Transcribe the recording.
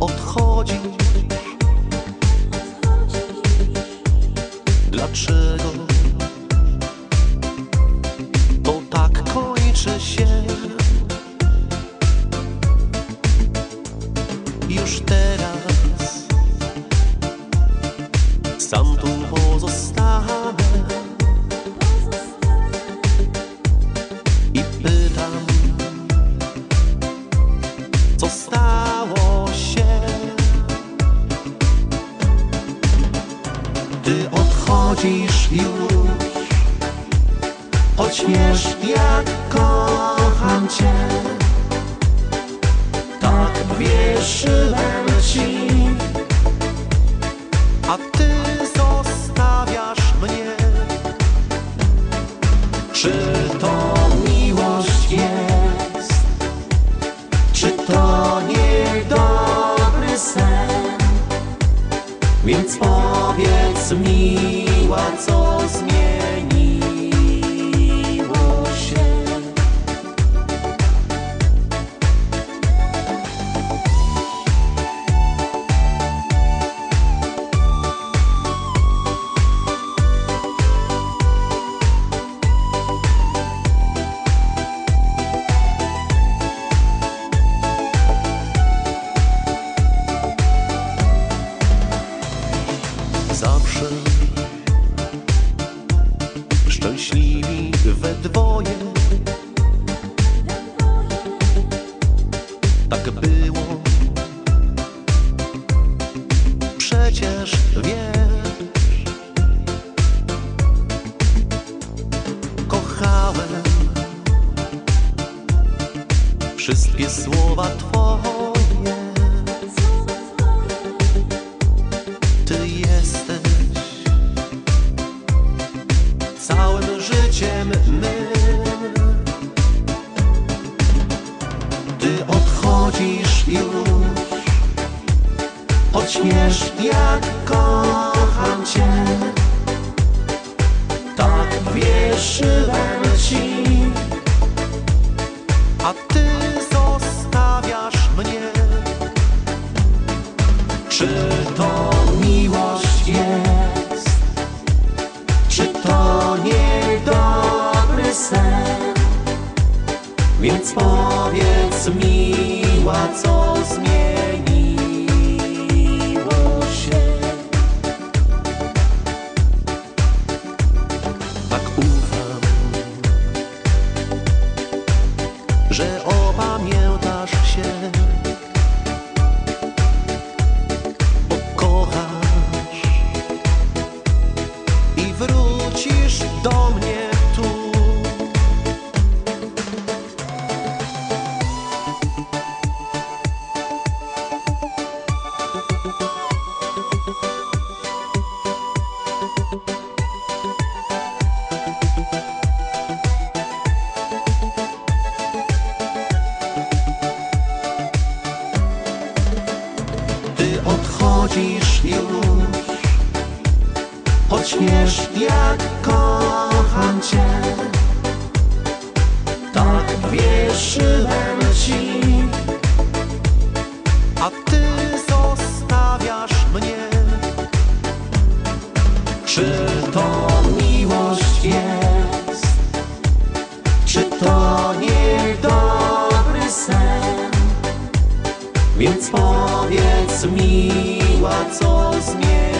odchodzisz? Dlaczego to tak kończy się? Już teraz sam tu pozostanę Ty odchodzisz już, wiesz jak kocham cię. Tak wierzyłem ci, a ty zostawiasz mnie. Czy to miłość jest? Czy to niedobry sen? Więc powiedz miła, co zmieniło zawsze szczęśliwi we dwoje. Tak było, przecież wiesz, kochałem wszystkie słowa Twoje. Odchodzisz już, wiesz jak kocham Cię. Tak wierzyłem Ci, a Ty zostawiasz mnie. Czy to miłość jest? Czy to niedobry sen? Więc powiedz miła, co zmieniło odchodzisz już, choć wiesz jak kocham Cię. Tak wierzyłem Ci, a Ty zostawiasz mnie. Czy Więc powiedz miła, co zmieniło